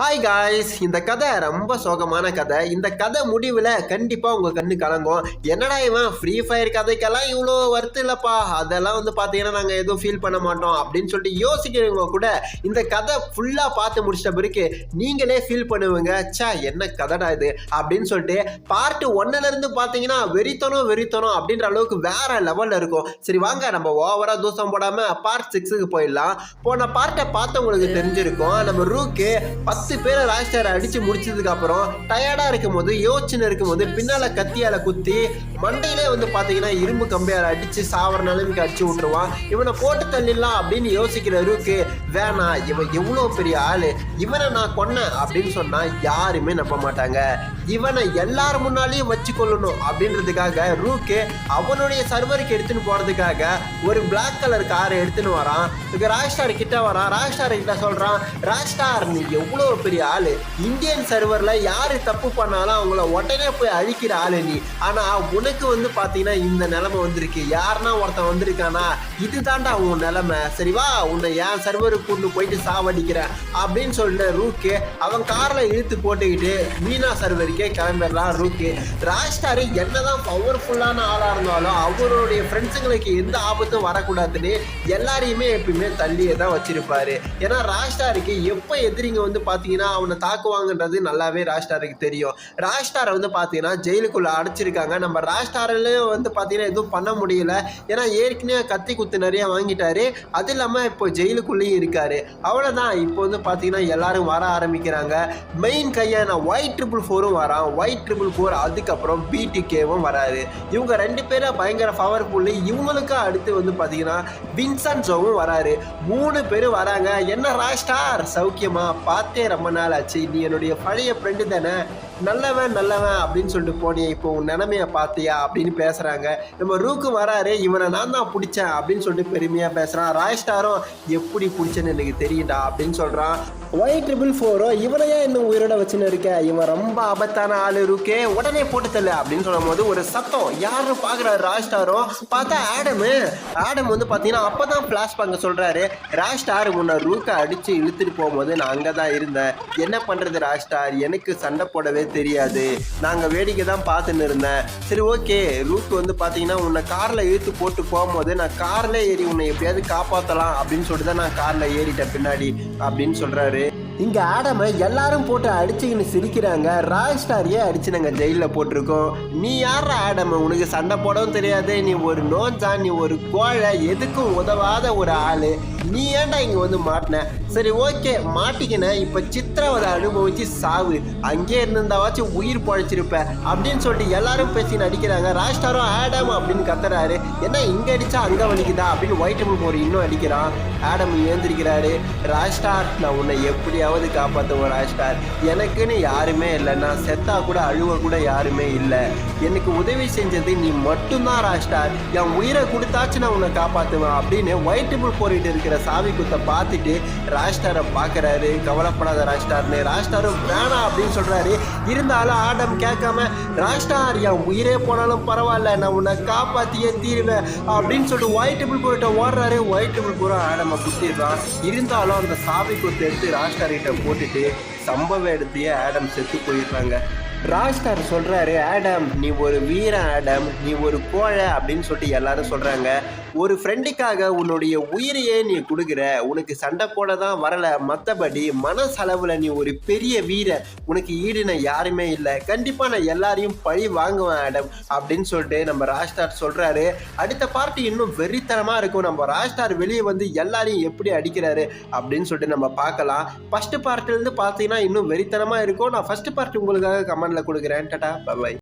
Hi guys இந்த கதை ரொம்ப சோகமான கதை. இந்த கதை முடிவில் கண்டிப்பாக உங்கள் கண்ணு கலங்கும். என்னடா இவன் ஃப்ரீ ஃபயர் கதைக்கெல்லாம் இவ்வளோ வருத்து இல்லைப்பா? அதெல்லாம் வந்து பார்த்தீங்கன்னா நாங்கள் எதுவும் ஃபீல் பண்ண மாட்டோம் அப்படின்னு சொல்லிட்டு யோசிக்கிறவங்க கூட இந்த கதை ஃபுல்லாக பார்த்து முடிச்சிட்ட பிறகு நீங்களே ஃபீல் பண்ணுவீங்க ச்சே என்ன கதைடா இது? அப்படின்னு சொல்லிட்டு பார்ட் ஒன்னுலேருந்து பார்த்தீங்கன்னா வெறித்தனம் வெறித்தனம் அப்படின்ற அளவுக்கு வேற லெவலில் இருக்கும். சரி வாங்க நம்ம ஓவராக தூசம் போடாமல் பார்ட் சிக்ஸுக்கு போயிடலாம். போன பார்ட்டை பார்த்தவங்களுக்கு தெரிஞ்சிருக்கும். நம்ம ரூக்கு பத்து பேரை ராஜ்ஸ்டார் அடிச்சு முடிச்சதுக்கு அப்புறம் டயர்டா இருக்கும் போது யோசனை இருக்கும் போது பின்னால கத்தியால குத்தி மண்டையிலே வந்து பாத்தீங்கன்னா இரும்பு கம்பியால அடிச்சு சாவர நிலைமைக்கு அடிச்சு விட்டுருவான். இவனை போட்டு தள்ளிடலாம் அப்படின்னு யோசிக்கிற ரூக்கு வேணாம் இவன் எவ்வளவு பெரிய ஆளு இவனை நான் கொன்னேன் அப்படின்னு சொன்னா யாருமே நம்ப மாட்டாங்க. இவனை எல்லார் முன்னாலையும் வச்சு கொள்ளணும் அப்படின்றதுக்காக ரூக்கு அவனுடைய சர்வருக்கு எடுத்துன்னு போறதுக்காக ஒரு பிளாக் கலர் காரை எடுத்துன்னு வரான். இங்க ராஜ்ஸ்டார் கிட்ட வரான். ராஜ்ஸ்டார் கிட்ட சொல்றான் ராஜ்ஸ்டார் நீ எவ்வளோ பெரிய ஆளு. இந்தியன் சர்வர்ல யாரு தப்பு பண்ணாலும் அவங்கள உடனே போய் அழிக்கிற ஆளு நீ. ஆனா உனக்கு வந்து பாத்தீங்கன்னா இந்த நிலைமை வந்திருக்கு. யாருன்னா ஒருத்தன் வந்திருக்கானா? இதுதான்டா உன் நிலைமை. சரி வா உன்னை என் சர்வருக்கு கொண்டு போயிட்டு சாவடிக்கிறேன். அப்படின்னு சொல்லிட்டு ரூக்கு அவன் கார்ல இழுத்து போட்டுக்கிட்டு மீனா சர்வருக்கே கிளம்பிடலாம். ரூக்கு ராஜ்டாரு என்னதான் பவர்ஃபுல்லான ஆளாக இருந்தாலும் அவருடைய ஃப்ரெண்ட்ஸுங்களுக்கு எந்த ஆபத்தும் வரக்கூடாதுன்னு எல்லாரையுமே எப்பயுமே தள்ளியே தான் வச்சிருப்பாரு. ஏன்னா ராஜ்டாருக்கு எப்போ எதிரிங்க வந்து பார்த்தீங்கன்னா அவனை தாக்குவாங்கன்றது நல்லாவே ராஜ்டாருக்கு தெரியும். ராஜ்டாரை வந்து பார்த்தீங்கன்னா ஜெயிலுக்குள்ளே அடைச்சிருக்காங்க. நம்ம ராஜ்டாரிலையும் வந்து பார்த்தீங்கன்னா எதுவும் பண்ண முடியல. ஏன்னா ஏற்கனவே கத்தி குத்து நிறைய வாங்கிட்டாரு. அது இல்லாமல் இப்போ ஜெயிலுக்குள்ளேயும் இருக்காரு. அவ்வளோதான் இப்போ வந்து பார்த்தீங்கன்னா எல்லாரும் வர ஆரம்பிக்கிறாங்க. மெயின் கையான ஒயிட் ட்ரிபிள் ஃபோரும் வரான். ஒயிட் ட்ரிபிள் ஃபோர் அதுக்கப்புறம் பிடிகேவும் வராரு. இவங்க ரெண்டு பேரும் பயங்கர பவர்ஃபுல்லு இவங்களுக்கு அடுத்து வந்து பார்த்தீங்கன்னா வின்சன்ஸோவும் வராரு. மூணு பேர் வராங்க. என்ன ராஸ்டார் சௌக்கியமா? பார்த்தே ரொம்ப நாள் ஆச்சு. நீ என்னுடைய பழைய ஃப்ரெண்டு தானே? நல்லவன் நல்லவன் அப்படின்னு சொல்லிட்டு போனியே இப்போ உன் நிலைமைய பார்த்தியா அப்படின்னு பேசுறாங்க. நம்ம ரூக்கு வராரு இவனை நான் தான் பிடிச்சேன் அப்படின்னு சொல்லிட்டு பெருமையா பேசுறான். ராஜ்ஸ்டாரும் எப்படி பிடிச்சேன்னு எனக்கு தெரியுடா அப்படின்னு சொல்றான். ஒயிட் ட்ரிபிள் ஃபோரோ இவனையே இன்னும் உயிரோட வச்சுன்னு இருக்க? இவன் ரொம்ப ஆபத்தான ஆளு இருக்கே உடனே போட்டு தள்ளு அப்படின்னு சொல்லும் போது ஒரு சத்தம். யாரு பாக்குறாரு ராஜ்ஸ்டாரும் பார்த்தா ஆடமு. ஆடம் வந்து பாத்தீங்கன்னா அப்பதான் ஃபிளாஷ் பண்ண சொல்றாரு. ராஜ்ஸ்டார் உன்னை ரூக்கை அடிச்சு இழுத்துட்டு போகும்போது நான் அங்கதான் இருந்தேன். என்ன பண்றது ராஜ்டார் எனக்கு சண்டை போடவே தெரியாது. நாங்கள் வேடிக்கை தான் பார்த்துன்னு இருந்தேன். சரி ஓகே ரூட் வந்து பார்த்தீங்கன்னா உன்னை காரில் இழுத்து போட்டு போகும்போது நான் காரில் ஏறி உன்னை எப்படியாவது காப்பாற்றலாம் அப்படின்னு சொல்லிட்டு தான் நான் காரில் ஏறிட்டேன் பின்னாடி அப்படின்னு சொல்கிறாரு இங்க ஆடம எல்லாரும் போட்டு அடிச்சுக்கின்னு சிரிக்கிறாங்க. ராய் ஸ்டாரியே அடிச்சு நாங்க ஜெயில போட்டிருக்கோம். நீ யார ஆடம? உனக்கு சண்டை போடவும் தெரியாது. நீ ஒரு நோஞ்சா நீ ஒரு கோழை எதுக்கும் உதவாத ஒரு ஆளு. நீ ஏன்டா இங்க வந்து மாட்டின? சரி ஓகே. மாட்டிக்கின இப்போ சித்திரவதை அனுபவிச்சு சாவு. அங்கே இருந்திருந்தாவாச்சும் உயிர் பழைச்சிருப்ப. அப்படின்னு சொல்லிட்டு எல்லாரும் பேசி நடிக்கிறாங்க. ராஜ்டாரும் ஆடம் அப்படின்னு கத்துறாரு. என்ன இங்கே அடிச்சா அங்கே வலிக்குதா? அப்படின்னு ஒயிட் போர் இன்னும் அடிக்கிறான். ஆடம் ஏந்திரிக்கிறாரு. ராஜ்டார் நான் உன்னை எப்படியாவது காப்பாற்றுவேன் ராஜ்டார் எனக்குன்னு யாருமே இல்லை. நான் செத்தா கூட அழுவ கூட யாருமே இல்லை. எனக்கு உதவி செஞ்சது நீ மட்டும்தான் ராஜ்டார் என் உயிரை கொடுத்தாச்சு நான் உன்னை காப்பாற்றுவேன் அப்படின்னு ஒயிட் டேபிள் போரிட்டு இருக்கிற சாவி குத்தை பார்த்துட்டு ராஜ்டாரை பார்க்குறாரு கவலைப்படாத ராஜ்டார்னு ராஜ்டாரும் வேணாம் அப்படின்னு சொல்கிறாரு இருந்தாலும் ஆடம் கேட்காம ராஜ்டார் என் உயிரே போனாலும் பரவாயில்ல நான் உன்னை காப்பாற்றியே தீருவேன் அப்படின்னு சொல்லிட்டு ஒயிட் டேபிள் போயிட்ட ஓடுறாரு. ஒயிட் டேபிள் பூரா ஆடமை குத்திடுறான். இருந்தாலும் அந்த சாவி குத்து எடுத்து ராஜ்ஸ்டார் கிட்ட போட்டுட்டு சம்பவ இடத்தையே ஆடம் செத்து போயிடுறாங்க. ராஜ்ஸ்டார் சொல்கிறாரு ஆடம் நீ ஒரு வீரன் ஆடம் நீ ஒரு கோழை அப்படின்னு சொல்லிட்டு எல்லாரும் சொல்கிறாங்க ஒரு ஃப்ரெண்டுக்காக உன்னுடைய உயிரையே நீ கொடுக்குற உனக்கு சண்டை போட தான் வரல. மற்றபடி மனசளவில் நீ ஒரு பெரிய வீரர் உனக்கு ஈடுன யாருமே இல்லை. கண்டிப்பாக நான் எல்லாரையும் பழி வாங்குவேன் ஆடம் அப்படின்னு சொல்லிட்டு நம்ம ராஜ்ஸ்டார் சொல்கிறாரு அடுத்த பார்ட்டி இன்னும் வெறித்தனமாக இருக்கும். நம்ம ராஜ்ஸ்டார் வெளியே வந்து எல்லாரையும் எப்படி அடிக்கிறாரு அப்படின்னு சொல்லிட்டு நம்ம பார்க்கலாம். ஃபஸ்ட்டு பார்ட்டிலேருந்து பார்த்தீங்கன்னா இன்னும் வெறித்தனமாக இருக்கும். நான் ஃபர்ஸ்ட் பார்ட்டி உங்களுக்காக கமெண்டில் கொடுக்குறேன். Ta-ta by